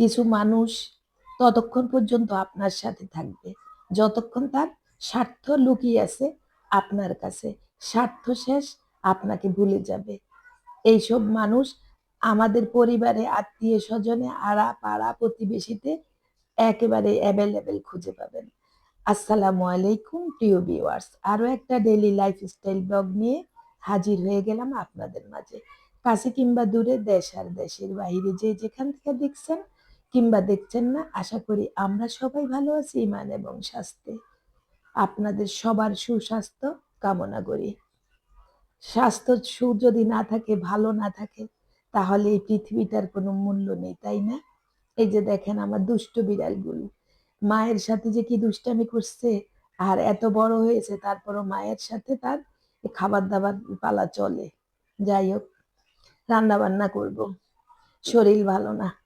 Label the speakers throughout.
Speaker 1: কিছু মানুষ ততক্ষণ পর্যন্ত আপনার সাথে থাকবে। যতক্ষণ তার স্বার্থ লুকিয়ে আছে, আপনার কাছে স্বার্থ শেষ, আপনাকে ভুলে যাবে। এইসব মানুষ আমাদের পরিবারে, আত্মীয় স্বজনে আড়া পাড়া প্রতিবেশীতে একেবারে অ্যাভেলেবেল খুঁজে পাবেন। আসসালামু আলাইকুম, প্রিয় ভিউয়ার্স আরও একটা ডেইলি লাইফস্টাইল ব্লগ নিয়ে হাজির হয়ে গেলাম আপনাদের মাঝে। কাছে কিংবা দূরে দেশ আর দেশের বাইরে যে যেখান থেকে দেখছেন কিংবা দেখছেন না, আশা করি আমরা সবাই ভালো আছি ইমান এবং স্বাস্থ্যে। আপনাদের সবার সুস্বাস্থ্য কামনা করি। স্বাস্থ্য সু যদি না থাকে, ভালো না থাকে, তাহলে এই পৃথিবীটার কোনো মূল্য নেই, তাই না? এই যে দেখেন আমার দুষ্ট বিড়ালগুলো। মায়ের সাথে যে কি দুষ্টামি করছে, আর এত বড় হয়েছে, তারপরও মায়ের সাথে তার খাবার দাবার পালা চলে। যাই হোক রান্না বান্না করব। শরীর ভালো না।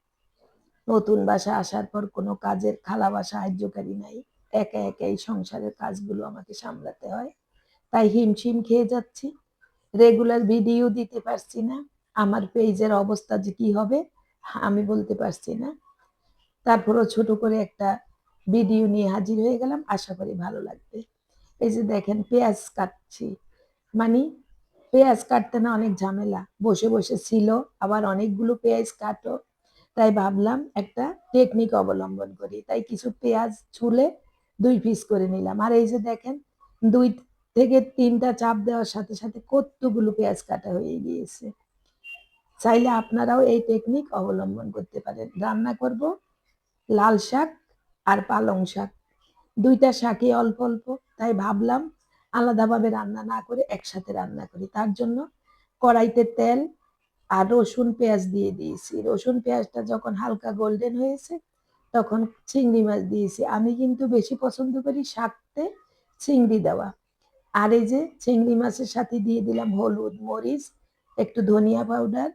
Speaker 1: নতুন বাসা আসার পর কোনো কাজের খালা বাসা সাহায্যকারী নাই। একা একা এই সংসারের কাজগুলো আমাকে সামলাতে হয়। তাই হিমশিম খেয়ে যাচ্ছি। রেগুলার ভিডিও দিতে পারছি না। আমার পেজের অবস্থা যে কি হবে, আমি বলতে পারছি না। তারপরও ছোট করে একটা ভিডিও নিয়ে হাজির হয়ে গেলাম। আশা করি ভালো লাগবে। এই যে দেখেন, পেঁয়াজ কাটছি। মানে পেঁয়াজ কাটতে না অনেক ঝামেলা। বসে বসে ছিল, আবার অনেকগুলো পেঁয়াজ কাটো। তাই ভাবলাম একটা টেকনিক অবলম্বন করি। তাই কিছু পেঁয়াজ ছুলে দুই পিস করে নিলাম। আর এই যে দেখেন, দুই থেকে তিনটা চাপ দেওয়ার সাথে সাথে কতগুলো পেঁয়াজ কাটা হয়ে গিয়েছে। চাইলে আপনারাও এই টেকনিক অবলম্বন করতে পারেন। রান্না করব লাল শাক আর পালং শাক। দুইটা শাকই অল্প অল্প। তাই ভাবলাম আলাদাভাবে রান্না না করে একসাথে রান্না করি। তার জন্য কড়াইতে তেল আর রসুন পেঁয়াজ দিয়ে দিয়েছি। রসুন পেঁয়াজটা যখন হালকা গোল্ডেন হয়েছে, তখন চিংড়ি মাছ দিয়েছি। আমি কিন্তু বেশি পছন্দ করি শাকতে চিংড়ি দেওয়া। আর এই যে চিংড়ি মাছের সাথে দিয়ে দিলাম হলুদ, মরিচ, একটু ধনিয়া পাউডার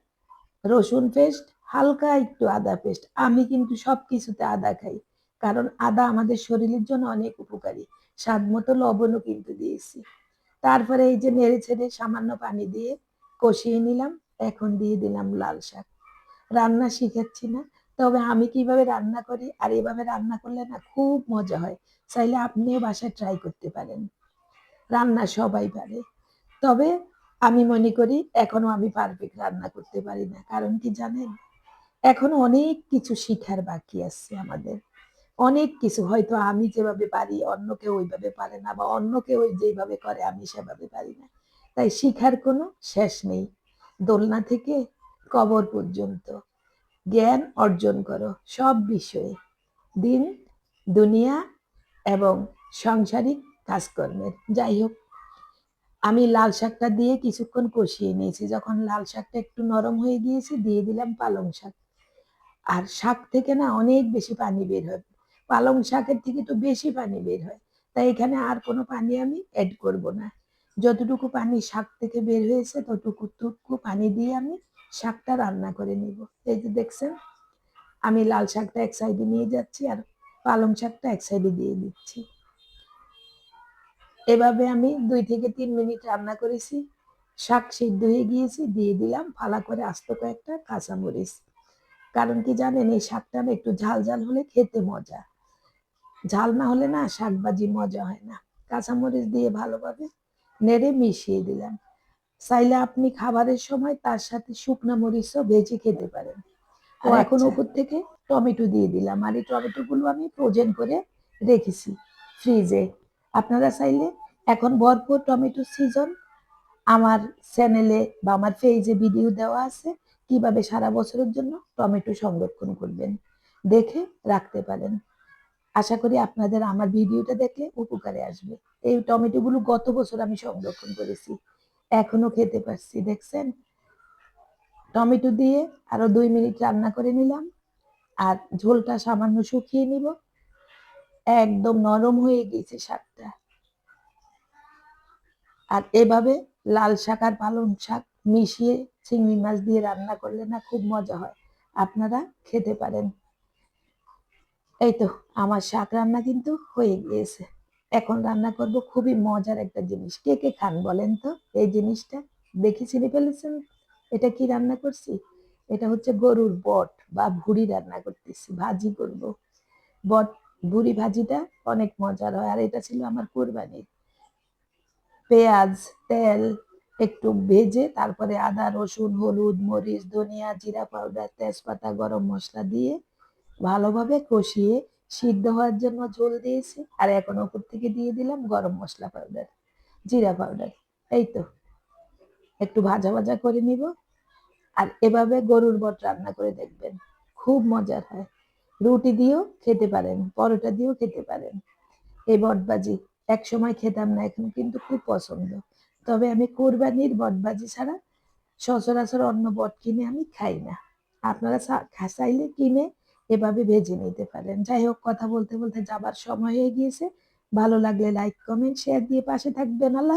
Speaker 1: রসুন পেস্ট হালকা একটু আদা পেস্ট আমি কিন্তু সব কিছুতে আদা খাই, কারণ আদা আমাদের শরীরের জন্য অনেক উপকারী। স্বাদ মতো লবণও কিন্তু দিয়েছি। তারপরে এই যে নেড়ে ছেড়ে সামান্য পানি দিয়ে কষিয়ে নিলাম। এখন দিয়ে দিলাম লাল শাক। রান্না শিখাচ্ছি না, তবে আমি কীভাবে রান্না করি আর এভাবে রান্না করলে না খুব মজা হয়। চাইলে আপনিও বাসায় ট্রাই করতে পারেন। রান্না সবাই পারে। তবে আমি মনে করি এখনও আমি পারফেক্ট রান্না করতে পারি না। কারণ কি জানেন? এখনও অনেক কিছু শিখার বাকি আছে আমাদের। অনেক কিছু, হয়তো আমি যেভাবে পারি, অন্য কেউ ওইভাবে পারে না বা অন্য কেউ যেভাবে করে, আমি সেভাবে পারি না। তাই শিখার কোনো শেষ নেই। দোলনা থেকে কবর পর্যন্ত। জ্ঞান অর্জন করো সব বিষয়ে। দিন, দুনিয়া এবং সাংসারিক কাজকর্মের। যাই হোক, আমি লাল শাকটা দিয়ে কিছুক্ষণ কষিয়ে নিয়েছি। যখন লাল শাকটা একটু নরম হয়ে গিয়েছে, দিয়ে দিলাম পালং শাক। আর শাক থেকে না অনেক বেশি পানি বের হয়। পালং শাকের থেকে তো বেশি পানি বের হয়। তাই এখানে আর কোনো পানি আমি অ্যাড করব না। যতটুকু পানি শাক থেকে বের হয়েছে, ততটুকু টুকু পানি দিয়ে আমি শাকটা রান্না করে নিব। এই যে দেখছেন, আমি লাল শাকটা এক সাইডে নিয়ে যাচ্ছি আর পালং শাকটা এক সাইডে দিয়ে দিচ্ছি। এভাবে আমি দুই থেকে তিন মিনিট রান্না করেছি। শাক সিদ্ধ হয়ে গিয়েছি, দিয়ে দিলাম ফালা করে আস্ত কয়েকটা কাঁচামরিচ। কারণ কি জানেন, এই শাকটা একটু ঝাল ঝাল হলে খেতে মজা। ঝাল না হলে না শাকবাজি মজা হয় না। কাঁচামরিচ দিয়ে ভালোভাবে নেড়ে মিশিয়ে দিলাম। চাইলে আপনি খাবারের সময় তার সাথে শুকনো মরিচও ভেজে খেতে পারেন। এখন
Speaker 2: আচ্ছা।
Speaker 1: উপর থেকে টমেটো দিয়ে দিলাম। আর এই টমেটোগুলো আমি ফ্রোজেন করে রেখেছি ফ্রিজে আপনারা চাইলে এখন ভরপুর টমেটো সিজন আমার চ্যানেলে বা আমার পেজে ভিডিও দেওয়া আছে কীভাবে সারা বছরের জন্য টমেটো সংরক্ষণ করবেন। দেখে রাখতে পারেন। আশা করি আপনাদের আমার ভিডিওটা দেখলে উপকারে আসবে। এই টমেটোগুলো গত বছর আমি সংরক্ষণ করেছি, এখনও খেতে পারছি, দেখছেন? টমেটো দিয়ে আরও দুই মিনিট রান্না করে নিলাম, আর ঝোলটা সামান্য শুকিয়ে নিব। একদম নরম হয়ে গেছে শাকটা। আর এভাবে লাল শাক আর পালং শাক মিশিয়ে চিংড়ি মাছ দিয়ে রান্না করলে না খুব মজা হয়। আপনারা খেতে পারেন। এই তো, আমার শাক রান্না কিন্তু হয়ে গিয়েছে। এখন রান্না করব খুবই মজার একটা জিনিস। কে কে খান বলেন তো? এই জিনিসটা দেখে চিনে ফেলেছেন? এটা কি রান্না করছি? এটা হচ্ছে গরুর বট বা ভুড়ি রান্না করতেছি, ভাজি করব। বট, ভুড়ি ভাজিটা অনেক মজার হয়, আর এটা ছিল আমার কোরবানির। পেঁয়াজ, তেল একটু ভেজে তারপরে আদা, রসুন, হলুদ, মরিচ, ধনিয়া, জিরা পাউডার, তেজপাতা, গরম মশলা দিয়ে ভালোভাবে কষিয়ে সিদ্ধ হওয়ার জন্য ঝোল দিয়েছি। আর এখন ওপর থেকে দিয়ে দিলাম গরম মশলা পাউডার জিরা পাউডার এই তো, একটু ভাজা ভাজা করে নিব। আর এভাবে গরুর বট রান্না করে দেখবেন, খুব মজার হয়। রুটি দিয়েও খেতে পারেন, পরোটা দিয়েও খেতে পারেন। এই বটবাজি এক সময় খেতাম না, এখন কিন্তু খুব পছন্দ। তবে আমি কোরবানির বটবাজি ছাড়া সচরাচর অন্য বট কিনে আমি খাই না। আপনারা চাইলে কিনে এভাবে ভেজে নিতে পারেন। যাই হোক, কথা বলতে বলতে যাবার সময় হয়ে গিয়েছে। ভালো লাগলে লাইক কমেন্ট শেয়ার দিয়ে পাশে থাকবেন। আল্লাহ